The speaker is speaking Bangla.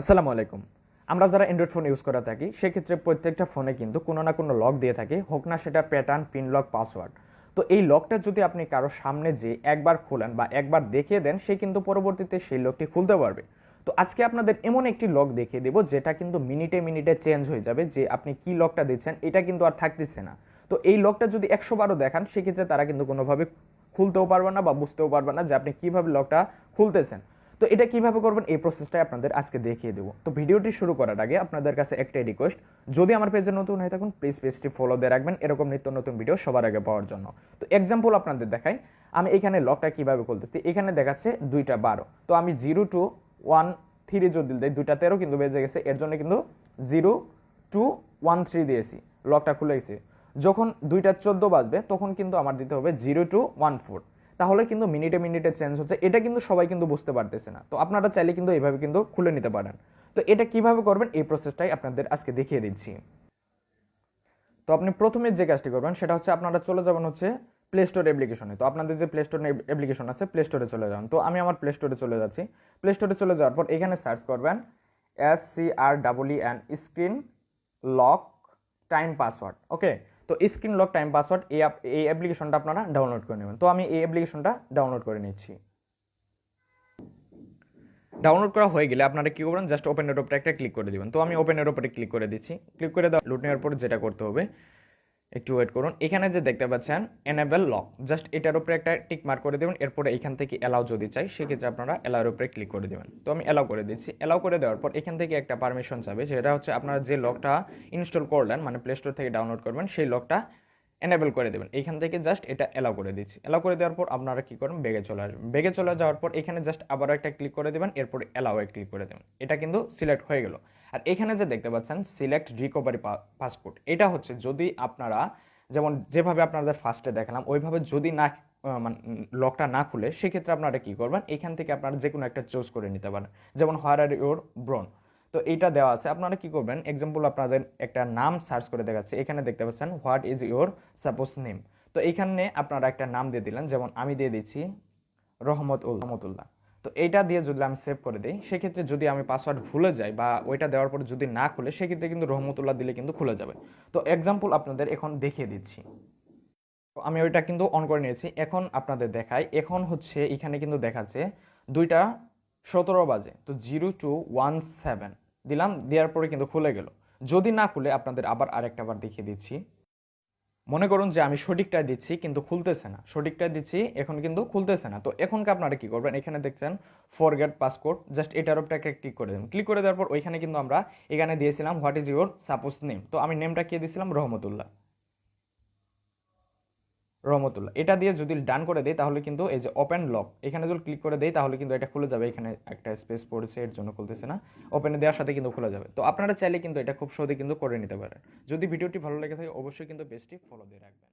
আসসালামু আলাইকুম। আমরা যারা অ্যান্ড্রয়েড ফোন ইউজ করে থাকি, সেক্ষেত্রে প্রত্যেকটা ফোনে কিন্তু কোনো না কোনো লক দিয়ে থাকে, হোক না সেটা প্যাটার্ন পিন লক পাসওয়ার্ড তো এই লকটা যদি আপনি কারও সামনে যে একবার খোলেন বা একবার দেখিয়ে দেন, সে কিন্তু পরবর্তীতে সেই লকটি খুলতে পারবে। তো আজকে আপনাদের এমন একটি লক দেখিয়ে দেবো, যেটা কিন্তু মিনিটে মিনিটে চেঞ্জ হয়ে যাবে, যে আপনি কি লকটা দিচ্ছেন, এটা কিন্তু আর থাকতেছে না। তো এই লকটা যদি একশো বারও দেখান, সেক্ষেত্রে তারা কিন্তু কোনোভাবে খুলতেও পারবে না বা বুঝতেও পারবে না যে আপনি কীভাবে লকটা খুলতেছেন। তো এটা কীভাবে করবেন? এই প্রসেসটাই আপনাদের আজকে দেখিয়ে দেবো। তো ভিডিওটি শুরু করার আগে আপনাদের কাছে একটাই রিকোয়েস্ট যদি আমার পেজে নতুন হয়ে থাকুন প্লিজ পেজটি ফলো দিয়ে রাখবেন। এরকম নিত্য নতুন ভিডিও সবার আগে পাওয়ার জন্য। তো এক্সাম্পল আপনাদের দেখাই। আমি এখানে লকটা কীভাবে খুলতেছি? এখানে দেখাচ্ছে দুইটা বারো। তো আমি জিরো টু ওয়ান থ্রি যদি দেয় দুইটা তেরো কিন্তু বেজে গেছে। এর জন্য কিন্তু জিরো টু ওয়ান থ্রি দিয়েছি। লকটা খুলে যখন দুইটা চোদ্দ বাজবে, তখন কিন্তু আমার দিতে হবে জিরো টু ওয়ান ফোর তাহলে কিন্তু মিনিটে মিনিটে চেঞ্জ হচ্ছে। এটা কিন্তু সবাই কিন্তু বুঝতে পারতেছে না। তো আপনারা চাইলে কিন্তু এইভাবে কিন্তু খুলে নিতে পারেন। তো এটা কীভাবে করবেন? এই প্রসেসটাই আপনাদের আজকে দেখিয়ে দিচ্ছি। তো আপনি প্রথমে যে কাজটি করবেন, সেটা হচ্ছে আপনারা চলে যাবেন হচ্ছে প্লে স্টোর অ্যাপ্লিকেশনে তো আপনাদের যে প্লে স্টোর অ্যাপ্লিকেশন আছে প্লে স্টোরে চলে যান। তো আমি আমার প্লে স্টোরে চলে যাচ্ছি। প্লে স্টোরে চলে যাওয়ার পর এখানে সার্চ করবেন S C R double E and screen lock time password okay তো স্ক্রিন লক টাইম পাসওয়ার্ড এই এই অ্যাপ্লিকেশনটা আপনারা ডাউনলোড করে নেবেন। তো আমি এই অ্যাপ্লিকেশনটা ডাউনলোড করে নিচ্ছি। ডাউনলোড করা হয়ে গেলে আপনারা কি করবেন? জাস্ট ওপেনের উপরে একটা ক্লিক করে দিবেন। তো আমি ওপেনের উপরে ক্লিক করে দিচ্ছি। ক্লিক করে দেওয়া লুট নেওয়ার পর যেটা করতে হবে একটু ওয়েট করুন। এখানে যে দেখতে পাচ্ছেন এনেবেল লক জাস্ট এটার উপরে একটা টিক মার্ক করে দেবেন, এরপরে এখান থেকে অ্যালাউ যদি চাই, সেক্ষেত্রে আপনারা অ্যালাউর উপরে ক্লিক করে দেবেন। তো আমি অ্যালাউ করে দিচ্ছি। অ্যালাউ করে দেওয়ার পর এখান থেকে একটা পারমিশন চাবে, সেটা হচ্ছে আপনারা যে লকটা ইনস্টল করলেন মানে প্লে স্টোর থেকে ডাউনলোড করবেন, সেই লকটা এনেবল করে দেবেন। এখান থেকে জাস্ট এটা অ্যালাউ করে দিচ্ছি। অ্যালাউ করে দেওয়ার পর আপনারা কী করবেন? বেগে চলে আসবেন। বেগে চলে যাওয়ার পর এখানে জাস্ট আবারও একটা ক্লিক করে দেবেন, এরপর অ্যালাউয়ে ক্লিক করে দেবেন। এটা কিন্তু সিলেক্ট হয়ে গেল। আর এখানে যে দেখতে পাচ্ছেন সিলেক্ট রিকভারি পাসপোর্ট এটা হচ্ছে যদি আপনারা যেমন যেভাবে আপনাদের ফার্স্টে দেখালাম, ওইভাবে যদি না মানে লকটা না খুলে, সেক্ষেত্রে আপনারা কি করবেন? এখান থেকে আপনারা যে কোনো একটা চুজ করে নিতে পারেন। যেমন হোয়ার আর ইউর ব্রন তো এইটা দেওয়া আছে। আপনারা কি করবেন? এক্সাম্পল আপনাদের একটা নাম সার্চ করে দেখাচ্ছে। এখানে দেখতে পাচ্ছেন what is your suppose name তো এইখানে আপনারা একটা নাম দিয়ে দিলেন। যেমন, আমি দিয়ে দিচ্ছি রহমত উল রহমতুল্লাহ। তো এইটা দিয়ে যদি আমি সেভ করে দিই, সেক্ষেত্রে যদি আমি পাসওয়ার্ড ভুলে যাই বা ওইটা দেওয়ার পরে যদি না খুলে, সেক্ষেত্রে কিন্তু রহমতুল্লাহ দিলে কিন্তু খুলে যাবে। তো এক্সাম্পল আপনাদের এখন দেখিয়ে দিচ্ছি। তো আমি ওইটা কিন্তু অন করে নিয়েছি। এখন আপনাদের দেখাই। এখন হচ্ছে এখানে কিন্তু দেখাচ্ছে দুইটা সতেরো বাজে। তো জিরো টু ওয়ান সেভেন। দিলাম, দেওয়ার পরে কিন্তু খুলে গেল। যদি না খুলে, আপনাদের আবার আরেকটা বার দেখিয়ে দিচ্ছি। মনে করুন যে আমি সঠিকটা দিচ্ছি, কিন্তু খুলতেছে না। সঠিকটা দিচ্ছি, এখন কিন্তু খুলতেছে না। তো এখনকে আপনারা কি করবেন? এখানে দেখছেন ফরগেট পাসকোড জাস্ট এটার উপরে একটা ক্লিক করে দেবেন ক্লিক করে দেওয়ার পর ওইখানে কিন্তু আমরা এখানে দিয়েছিলাম what is your suppose name তো আমি নেমটা কি দিয়েছিলাম? রহমতুল্লাহ। রহমতুল্লাহ। এটা দিয়ে যদি ডান করে দেয় তাহলে কিন্তু এই যে ওপেন লক এখানে যদি ক্লিক করে দেয় তাহলে কিন্তু এটা খুলে যাবে, এখানে একটা স্পেস পড়েছে, এর জন্য খুলতেছে না। ওপেনে দেওয়ার সাথে কিন্তু খোলা যাবে। তো আপনারা চাইলে কিন্তু এটা খুব সহজে কিন্তু করে নিতে পারেন। যদি ভিডিওটি ভালো লেগে থাকে অবশ্যই কিন্তু পেজটি ফলো দিয়ে রাখবেন।